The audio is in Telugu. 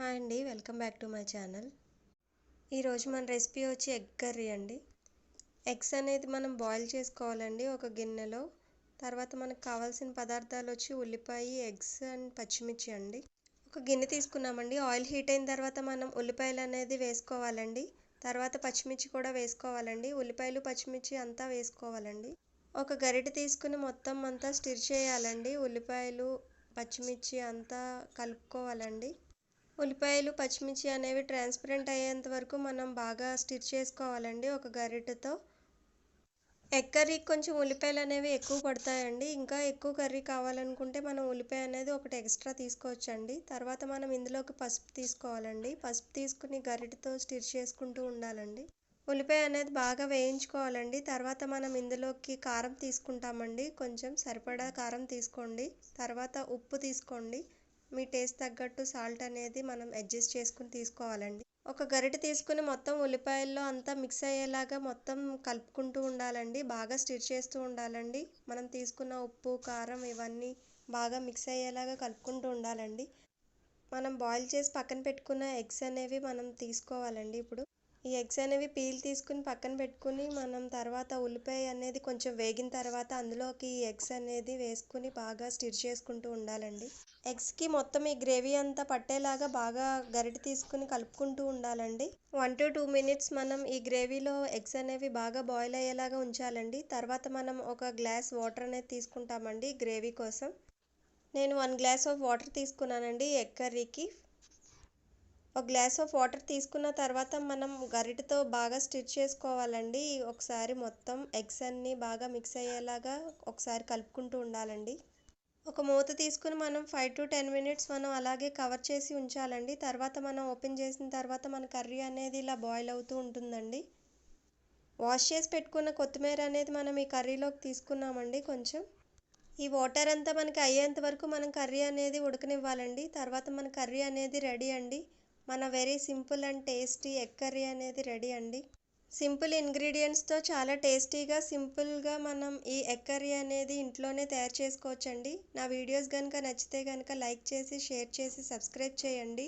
హాయ్ అండి welcome back to my channel. ఈరోజు మన రెసిపీ వచ్చి ఎగ్ కర్రీ అండి. ఎగ్స్ అనేది మనం బాయిల్ చేసుకోవాలండి ఒక గిన్నెలో. తర్వాత మనకు కావాల్సిన పదార్థాలు వచ్చి ఉల్లిపాయ ఎగ్స్ అండ్ పచ్చిమిర్చి అండి. ఒక గిన్నె తీసుకున్నామండి. ఆయిల్ హీట్ అయిన తర్వాత మనం ఉల్లిపాయలు అనేది వేసుకోవాలండి. తర్వాత పచ్చిమిర్చి కూడా వేసుకోవాలండి. ఉల్లిపాయలు పచ్చిమిర్చి అంతా వేసుకోవాలండి. ఒక గరిటె తీసుకుని మొత్తం అంతా స్టిర్ చేయాలండి. ఉల్లిపాయలు పచ్చిమిర్చి అంతా కలుపుకోవాలండి. ఉల్లిపాయలు పచ్చిమిర్చి అనేవి ట్రాన్స్పరెంట్ అయ్యేంత వరకు మనం బాగా స్టిర్ చేసుకోవాలండి ఒక గరిటెతో. ఎగ్ కర్రీకి కొంచెం ఉల్లిపాయలు అనేవి ఎక్కువ పడతాయండి. ఇంకా ఎక్కువ కర్రీ కావాలనుకుంటే మనం ఉల్లిపాయ అనేది ఒకటి ఎక్స్ట్రా తీసుకోవచ్చండి. తర్వాత మనం ఇందులోకి పసుపు తీసుకోవాలండి. పసుపు తీసుకుని గరిటెతో స్టిర్ చేసుకుంటూ ఉండాలండి. ఉల్లిపాయ అనేది బాగా వేయించుకోవాలండి. తర్వాత మనం ఇందులోకి కారం తీసుకుంటామండి. కొంచెం సరిపడా కారం తీసుకోండి. తర్వాత ఉప్పు తీసుకోండి. మీ టేస్ట్ తగ్గట్టు సాల్ట్ అనేది మనం అడ్జస్ట్ చేసుకుని తీసుకోవాలండి. ఒక గరిటె తీసుకుని మొత్తం ఉల్లిపాయల్లో అంతా మిక్స్ అయ్యేలాగా మొత్తం కలుపుకుంటూ ఉండాలండి. బాగా స్టిర్ చేస్తూ ఉండాలండి. మనం తీసుకున్న ఉప్పు కారం ఇవన్నీ బాగా మిక్స్ అయ్యేలాగా కలుపుకుంటూ ఉండాలండి. మనం బాయిల్ చేసి పక్కన పెట్టుకున్న ఎగ్స్ అనేవి మనం తీసుకోవాలండి ఇప్పుడు. ఈ ఎగ్స్ అనేవి పీల్ తీసుకుని పక్కన పెట్టుకుని మనం తర్వాత ఉల్లిపాయ అనేది కొంచెం వేగిన తర్వాత అందులోకి ఈ ఎగ్స్ అనేది వేసుకుని బాగా స్టిర్ చేసుకుంటూ ఉండాలండి. ఎగ్స్కి మొత్తం ఈ గ్రేవీ అంతా పట్టేలాగా బాగా గరిటె తీసుకుని కలుపుకుంటూ ఉండాలండి. వన్ టు టూ మినిట్స్ మనం ఈ గ్రేవీలో ఎగ్స్ అనేవి బాగా బాయిల్ అయ్యేలాగా ఉంచాలండి. తర్వాత మనం ఒక గ్లాస్ వాటర్ అనేది తీసుకుంటామండి గ్రేవీ కోసం. నేను వన్ గ్లాస్ ఆఫ్ వాటర్ తీసుకున్నానండి ఎగ్ కర్రీకి. ఒక గ్లాస్ ఆఫ్ వాటర్ తీసుకున్న తర్వాత మనం గరిటెతో బాగా స్టిచ్ చేసుకోవాలండి. ఒకసారి మొత్తం ఎగ్స్ అన్నీ బాగా మిక్స్ అయ్యేలాగా ఒకసారి కలుపుకుంటూ ఉండాలండి. ఒక మూత తీసుకుని మనం ఫైవ్ టు టెన్ మినిట్స్ మనం అలాగే కవర్ చేసి ఉంచాలండి. తర్వాత మనం ఓపెన్ చేసిన తర్వాత మన కర్రీ అనేది ఇలా బాయిల్ అవుతూ ఉంటుందండి. వాష్ చేసి పెట్టుకున్న కొత్తిమీర అనేది మనం ఈ కర్రీలోకి తీసుకున్నామండి కొంచెం. ఈ వాటర్ అంతా మనకి అయ్యేంత వరకు మనం కర్రీ అనేది ఉడకనివ్వాలండి. తర్వాత మన కర్రీ అనేది రెడీ అండి. మన very simple and tasty egg curry అనేది రెడీ అండి. సింపుల్ ఇంగ్రీడియంట్స్తో చాలా టేస్టీగా సింపుల్గా మనం ఈ ఎగ్ కర్రీ అనేది ఇంట్లోనే తయారు చేసుకోవచ్చండి. నా వీడియోస్ కనుక నచ్చితే కనుక లైక్ చేసి షేర్ చేసి సబ్స్క్రైబ్ చేయండి.